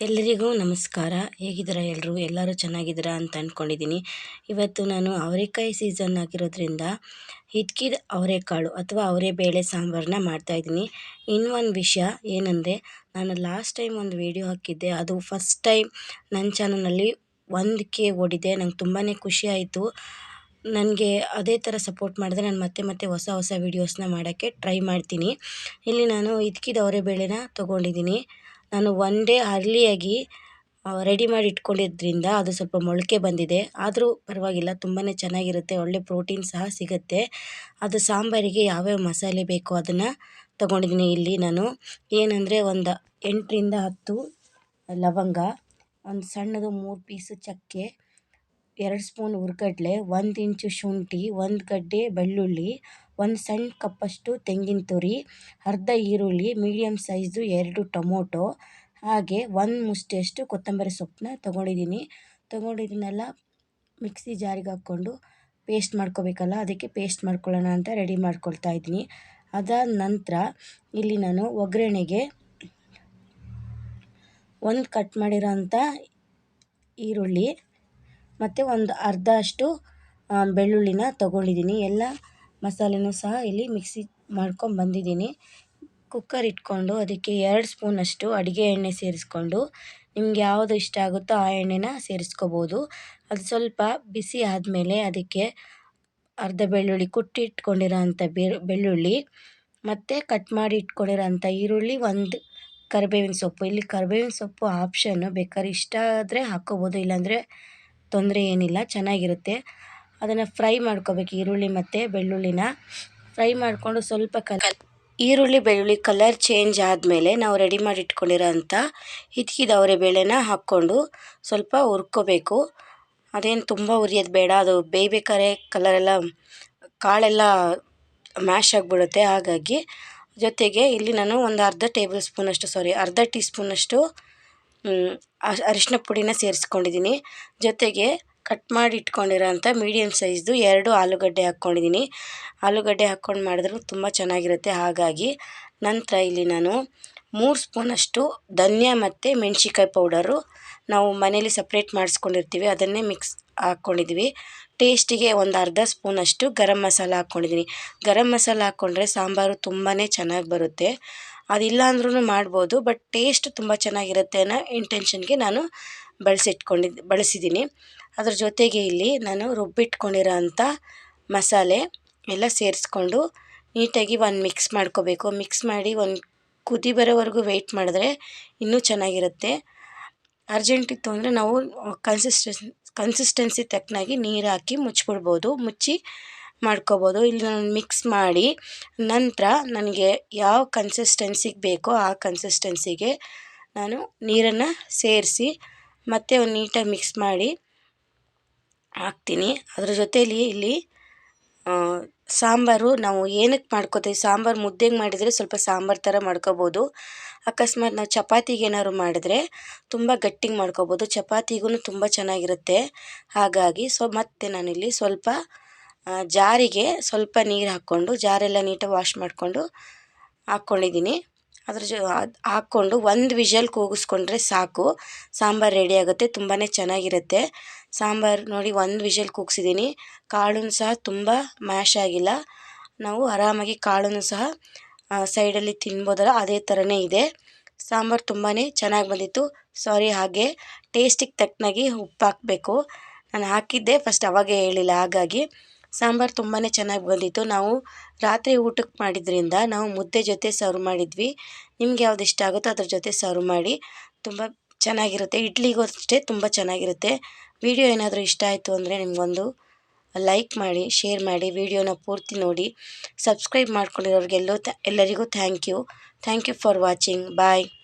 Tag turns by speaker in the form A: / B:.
A: ಎಲ್ಲರಿಗೂ ನಮಸ್ಕಾರ. ಹೇಗಿದ್ದೀರಾ ಎಲ್ಲರೂ ಎಲ್ಲರೂ ಚೆನ್ನಾಗಿದ್ದೀರಾ ಅಂತ ಅಂದ್ಕೊಂಡಿದ್ದೀನಿ ಇವತ್ತು ನಾನು ಅವರೆಕಾಯಿ ಸೀಸನ್ ಆಗಿರೋದ್ರಿಂದ ಹಿದ್ಕಿದ ಅವರೆಕಾಳು ಅಥವಾ ಅವರೆ ಬೇಳೆ ಸಾಂಬಾರನ್ನ ಮಾಡ್ತಾಯಿದ್ದೀನಿ ಇನ್ನೊಂದು ವಿಷಯ ಏನಂದರೆ, ನಾನು ಲಾಸ್ಟ್ ಟೈಮ್ ಒಂದು ವೀಡಿಯೋ ಹಾಕಿದ್ದೆ. ಅದು ಫಸ್ಟ್ ಟೈಮ್ ನನ್ನ ಚಾನಲ್ನಲ್ಲಿ ಒಂದು ಕೆ ಓಡಿದೆ. ನಂಗೆ ತುಂಬಾ ಖುಷಿ ಆಯಿತು. ನನಗೆ ಅದೇ ಥರ ಸಪೋರ್ಟ್ ಮಾಡಿದ್ರೆ ನಾನು ಮತ್ತೆ ಮತ್ತೆ ಹೊಸ ಹೊಸ ವೀಡಿಯೋಸ್ನ ಮಾಡೋಕ್ಕೆ ಟ್ರೈ ಮಾಡ್ತೀನಿ. ಇಲ್ಲಿ ನಾನು ಇದಕ್ಕಿದ ಅವರೇ ಬೇಳೆನ ತೊಗೊಂಡಿದ್ದೀನಿ. ನಾನು ಒನ್ ಡೇ ಅರ್ಲಿಯಾಗಿ ರೆಡಿ ಮಾಡಿ ಇಟ್ಕೊಂಡಿದ್ದರಿಂದ ಅದು ಸ್ವಲ್ಪ ಮೊಳಕೆ ಬಂದಿದೆ. ಆದರೂ ಪರವಾಗಿಲ್ಲ ತುಂಬಾ ಚೆನ್ನಾಗಿರುತ್ತೆ, ಒಳ್ಳೆ ಪ್ರೋಟೀನ್ ಸಹ ಸಿಗುತ್ತೆ. ಅದು ಸಾಂಬಾರಿಗೆ ಯಾವ್ಯಾವ ಮಸಾಲೆ ಬೇಕೋ ಅದನ್ನು ತೊಗೊಂಡಿದ್ದೀನಿ ಇಲ್ಲಿ ನಾನು. ಏನಂದರೆ ಒಂದು ಎಂಟರಿಂದ ಹತ್ತು ಲವಂಗ, ಒಂದು ಸಣ್ಣದು ಮೂರು ಪೀಸು ಚಕ್ಕೆ, ಎರಡು ಸ್ಪೂನ್ ಹುರ್ಗಡ್ಲೆ, ಒಂದು ಇಂಚು ಶುಂಠಿ, ಒಂದು ಗಡ್ಡೆ ಬೆಳ್ಳುಳ್ಳಿ ಒಂದು ಸಣ್ಣ ಕಪ್ಪಷ್ಟು ತೆಂಗಿನ ತುರಿ, ಅರ್ಧ ಈರುಳ್ಳಿ ಮೀಡಿಯಮ್ ಸೈಜು ಎರಡು ಟೊಮೊಟೊ, ಹಾಗೆ ಒಂದು ಮುಷ್ಟಿಯಷ್ಟು ಕೊತ್ತಂಬರಿ ಸೊಪ್ಪನ್ನ ತೊಗೊಂಡಿದ್ದೀನಿ ತೊಗೊಂಡಿದ್ದನ್ನೆಲ್ಲ ಮಿಕ್ಸಿ ಜಾರಿಗೆ ಹಾಕ್ಕೊಂಡು ಪೇಸ್ಟ್ ಮಾಡ್ಕೋಬೇಕಲ್ಲ, ಅದಕ್ಕೆ ಪೇಸ್ಟ್ ಮಾಡ್ಕೊಳ್ಳೋಣ ಅಂತ ರೆಡಿ ಮಾಡ್ಕೊಳ್ತಾ ಇದ್ದೀನಿ. ಅದಾದ ನಂತರ ಇಲ್ಲಿ ನಾನು ಒಗ್ಗರಣೆಗೆ ಒಂದು ಕಟ್ ಮಾಡಿರೋಂಥ ಈರುಳ್ಳಿ ಮತ್ತು ಒಂದು ಅರ್ಧ ಅಷ್ಟು ಬೆಳ್ಳುಳ್ಳಿನ ತೊಗೊಂಡಿದ್ದೀನಿ ಎಲ್ಲ ಮಸಾಲೆನೂ ಸಹ ಇಲ್ಲಿ ಮಿಕ್ಸಿ ಮಾಡ್ಕೊಂಡು ಬಂದಿದ್ದೀನಿ. ಕುಕ್ಕರ್ ಇಟ್ಕೊಂಡು ಅದಕ್ಕೆ ಎರಡು ಸ್ಪೂನಷ್ಟು ಅಡುಗೆ ಎಣ್ಣೆ ಸೇರಿಸ್ಕೊಂಡು ನಿಮ್ಗೆ ಯಾವುದು ಇಷ್ಟ ಆಗುತ್ತೋ ಆ ಎಣ್ಣೆನ ಸೇರಿಸ್ಕೋಬೋದು. ಅದು ಸ್ವಲ್ಪ ಬಿಸಿ ಆದಮೇಲೆ ಅದಕ್ಕೆ ಅರ್ಧ ಬೆಳ್ಳುಳ್ಳಿ ಕುಟ್ಟಿ ಇಟ್ಕೊಂಡಿರೋ ಅಂಥ ಬೆಳ್ಳುಳ್ಳಿ ಮತ್ತು ಕಟ್ ಮಾಡಿ ಇಟ್ಕೊಂಡಿರೋಂಥ ಈರುಳ್ಳಿ, ಒಂದು ಕರಿಬೇವಿನ ಸೊಪ್ಪು. ಇಲ್ಲಿ ಕರಿಬೇವಿನ ಸೊಪ್ಪು ಆಪ್ಷನ್ನು ಬೇಕಾದ್ರೆ ಇಷ್ಟ ಆದರೆ ಹಾಕ್ಕೋಬೋದು, ಇಲ್ಲಾಂದರೆ ತೊಂದರೆ ಏನಿಲ್ಲ, ಚೆನ್ನಾಗಿರುತ್ತೆ. ಅದನ್ನು ಫ್ರೈ ಮಾಡ್ಕೋಬೇಕು, ಈರುಳ್ಳಿ ಮತ್ತು ಬೆಳ್ಳುಳ್ಳಿನ. ಫ್ರೈ ಮಾಡಿಕೊಂಡು ಸ್ವಲ್ಪ ಕಲ್, ಈರುಳ್ಳಿ, ಬೆಳ್ಳುಳ್ಳಿ ಕಲರ್ ಚೇಂಜ್ ಆದಮೇಲೆ ನಾವು ರೆಡಿ ಮಾಡಿ ಇಟ್ಕೊಂಡಿರೋ ಅಂಥ ಹಿಚ್ಕಿದ ಬೇಳೆನ ಹಾಕ್ಕೊಂಡು ಸ್ವಲ್ಪ ಹುರ್ಕೋಬೇಕು. ಅದೇನು ತುಂಬ ಉರಿಯೋದು ಬೇಡ, ಅದು ಬೇಯ್ಬೇಕಾದ್ರೆ ಕಲರೆಲ್ಲ, ಕಾಳೆಲ್ಲ ಮ್ಯಾಶ್ ಆಗಿಬಿಡುತ್ತೆ. ಹಾಗಾಗಿ ಜೊತೆಗೆ ಇಲ್ಲಿ ನಾನು ಒಂದು ಅರ್ಧ ಟೇಬಲ್ ಸ್ಪೂನಷ್ಟು, ಸಾರಿ, ಅರ್ಧ ಟೀ ಸ್ಪೂನಷ್ಟು ಅರಿಶಿನ ಪುಡಿನ ಸೇರಿಸ್ಕೊಂಡಿದ್ದೀನಿ. ಜೊತೆಗೆ ಕಟ್ ಮಾಡಿ ಇಟ್ಕೊಂಡಿರೋಂಥ ಮೀಡಿಯಮ್ ಸೈಜ್ದು ಎರಡು ಆಲೂಗಡ್ಡೆ ಹಾಕ್ಕೊಂಡಿದ್ದೀನಿ. ಆಲೂಗಡ್ಡೆ ಹಾಕ್ಕೊಂಡು ಮಾಡಿದ್ರೂ ತುಂಬ ಚೆನ್ನಾಗಿರುತ್ತೆ. ಹಾಗಾಗಿ ನಂತರ ಇಲ್ಲಿ ನಾನು ಮೂರು ಸ್ಪೂನಷ್ಟು ಧನಿಯಾ ಮತ್ತು ಮೆಣ್ಸಿನ್ಕಾಯಿ ಪೌಡರು ನಾವು ಮನೇಲಿ ಸಪ್ರೇಟ್ ಮಾಡಿಸ್ಕೊಂಡಿರ್ತೀವಿ. ಅದನ್ನೇ ಮಿಕ್ಸ್ ಹಾಕ್ಕೊಂಡಿದ್ವಿ ಟೇಸ್ಟಿಗೆ ಒಂದು ಅರ್ಧ ಸ್ಪೂನಷ್ಟು ಗರಂ ಮಸಾಲ ಹಾಕ್ಕೊಂಡಿದ್ದೀನಿ ಗರಂ ಮಸಾಲ ಹಾಕ್ಕೊಂಡ್ರೆ ಸಾಂಬಾರು ತುಂಬಾ ಚೆನ್ನಾಗಿ ಬರುತ್ತೆ. ಅದಿಲ್ಲ ಅಂದ್ರೂ ಮಾಡ್ಬೋದು ಬಟ್ ಟೇಸ್ಟ್ ತುಂಬ ಚೆನ್ನಾಗಿರುತ್ತೆ ಅನ್ನೋ ಇಂಟೆನ್ಷನ್ಗೆ ನಾನು ಬಳಸಿಟ್ಕೊಂಡಿದ್ದು ಬಳಸಿದ್ದೀನಿ. ಅದ್ರ ಜೊತೆಗೆ ಇಲ್ಲಿ ನಾನು ರುಬ್ಬಿಟ್ಕೊಂಡಿರೋ ಅಂಥ ಮಸಾಲೆ ಎಲ್ಲ ಸೇರಿಸ್ಕೊಂಡು ನೀಟಾಗಿ ಒಂದು ಮಿಕ್ಸ್ ಮಾಡ್ಕೋಬೇಕು. ಮಿಕ್ಸ್ ಮಾಡಿ ಒಂದು ಕುದಿ ಬರೋವರೆಗೂ ವೆಯ್ಟ್ ಮಾಡಿದ್ರೆ ಇನ್ನೂ ಚೆನ್ನಾಗಿರುತ್ತೆ. ಅರ್ಜೆಂಟ್ ಇತ್ತು ಅಂದರೆ ನಾವು ಕನ್ಸಿಸ್ಟೆನ್ಸ್ ಕನ್ಸಿಸ್ಟೆನ್ಸಿ ತಕ್ಕನಾಗಿ ನೀರು ಹಾಕಿ ಮುಚ್ಚಿಬಿಡ್ಬೋದು ಮುಚ್ಚಿ ಮಾಡ್ಕೋಬೋದು. ಇಲ್ಲಿ ನಾನು ಮಿಕ್ಸ್ ಮಾಡಿ ನಂತರ ನನಗೆ ಯಾವ ಕನ್ಸಿಸ್ಟೆನ್ಸಿಗೆ ಬೇಕೋ ಆ ಕನ್ಸಿಸ್ಟೆನ್ಸಿಗೆ ನಾನು ನೀರನ್ನು ಸೇರಿಸಿ ಮತ್ತೆ ನೀಟಾಗಿ ಮಿಕ್ಸ್ ಮಾಡಿ ಹಾಕ್ತೀನಿ. ಅದ್ರ ಜೊತೇಲಿ ಇಲ್ಲಿ ಸಾಂಬಾರು ನಾವು ಏನಕ್ಕೆ ಮಾಡ್ಕೋತೀವಿ, ಸಾಂಬಾರು ಮುದ್ದೆಗೆ ಮಾಡಿದರೆ ಸ್ವಲ್ಪ ಸಾಂಬಾರು ಥರ ಮಾಡ್ಕೋಬೋದು. ಅಕಸ್ಮಾತ್ ನಾವು ಚಪಾತಿಗೆ ಏನಾದ್ರು ಮಾಡಿದ್ರೆ ತುಂಬ ಗಟ್ಟಿಗೆ ಮಾಡ್ಕೋಬೋದು. ಚಪಾತಿಗೂ ತುಂಬ ಚೆನ್ನಾಗಿರುತ್ತೆ. ಹಾಗಾಗಿ ಸೊ, ಮತ್ತೆ ನಾನಿಲ್ಲಿ ಸ್ವಲ್ಪ ಜಾರಿಗೆ ಸ್ವಲ್ಪ ನೀರು ಹಾಕ್ಕೊಂಡು, ಜಾರೆಲ್ಲ ನೀಟಾಗಿ ವಾಶ್ ಮಾಡಿಕೊಂಡು ಹಾಕ್ಕೊಂಡಿದ್ದೀನಿ. ಅದ್ರ ಜೊ, ಅದು ಹಾಕ್ಕೊಂಡು ಒಂದು ವಿಷಲ್ ಕೂಗಿಸ್ಕೊಂಡ್ರೆ ಸಾಕು. ಸಾಂಬಾರು ರೆಡಿ ಆಗುತ್ತೆ ತುಂಬಾ ಚೆನ್ನಾಗಿರುತ್ತೆ. ಸಾಂಬಾರು ನೋಡಿ ಒಂದು ವಿಷಲ್ ಕೂಗ್ಸಿದ್ದೀನಿ ಕಾಳನ್ನು ಸಹ ತುಂಬ ಮ್ಯಾಶ್ ಆಗಿಲ್ಲ. ನಾವು ಆರಾಮಾಗಿ ಕಾಳನ್ನು ಸಹ ಸೈಡಲ್ಲಿ ತಿನ್ಬೋದಲ್ಲ, ಅದೇ ಥರನೇ ಇದೆ. ಸಾಂಬಾರು ತುಂಬಾ ಚೆನ್ನಾಗಿ ಬಂದಿತ್ತು. ಸಾರಿ ಹಾಗೆ ಟೇಸ್ಟಿಗೆ ತಕ್ಕನಾಗಿ ಉಪ್ಪು ಹಾಕಬೇಕು. ನಾನು ಹಾಕಿದ್ದೆ, ಫಸ್ಟ್ ಅವಾಗೇ ಹೇಳಿಲ್ಲ, ಹಾಗಾಗಿ. ಸಾಂಬಾರು ತುಂಬಾ ಚೆನ್ನಾಗಿ ಬಂದಿತ್ತು. ನಾವು ರಾತ್ರಿ ಊಟಕ್ಕೆ ಮಾಡಿದ್ರಿಂದ ನಾವು ಮುದ್ದೆ ಜೊತೆ ಸರ್ವ್ ಮಾಡಿದ್ವಿ. ನಿಮ್ಗೆ ಯಾವ್ದು ಇಷ್ಟ ಆಗುತ್ತೋ ಅದ್ರ ಜೊತೆ ಸರ್ವ್ ಮಾಡಿ. ತುಂಬ ಚೆನ್ನಾಗಿರುತ್ತೆ. ಇಡ್ಲಿಗೂ ಅಷ್ಟೇ ತುಂಬ ಚೆನ್ನಾಗಿರುತ್ತೆ. ವಿಡಿಯೋ ಏನಾದರೂ ಇಷ್ಟ ಆಯಿತು ಅಂದರೆ ನಿಮಗೊಂದು ಲೈಕ್ ಮಾಡಿ, ಶೇರ್ ಮಾಡಿ, ವಿಡಿಯೋನ ಪೂರ್ತಿ ನೋಡಿ. ಸಬ್ಸ್ಕ್ರೈಬ್ ಮಾಡ್ಕೊಂಡಿರೋರಿಗೆಲ್ಲೋ ಎಲ್ಲರಿಗೂ thank you. Thank you for watching. Bye.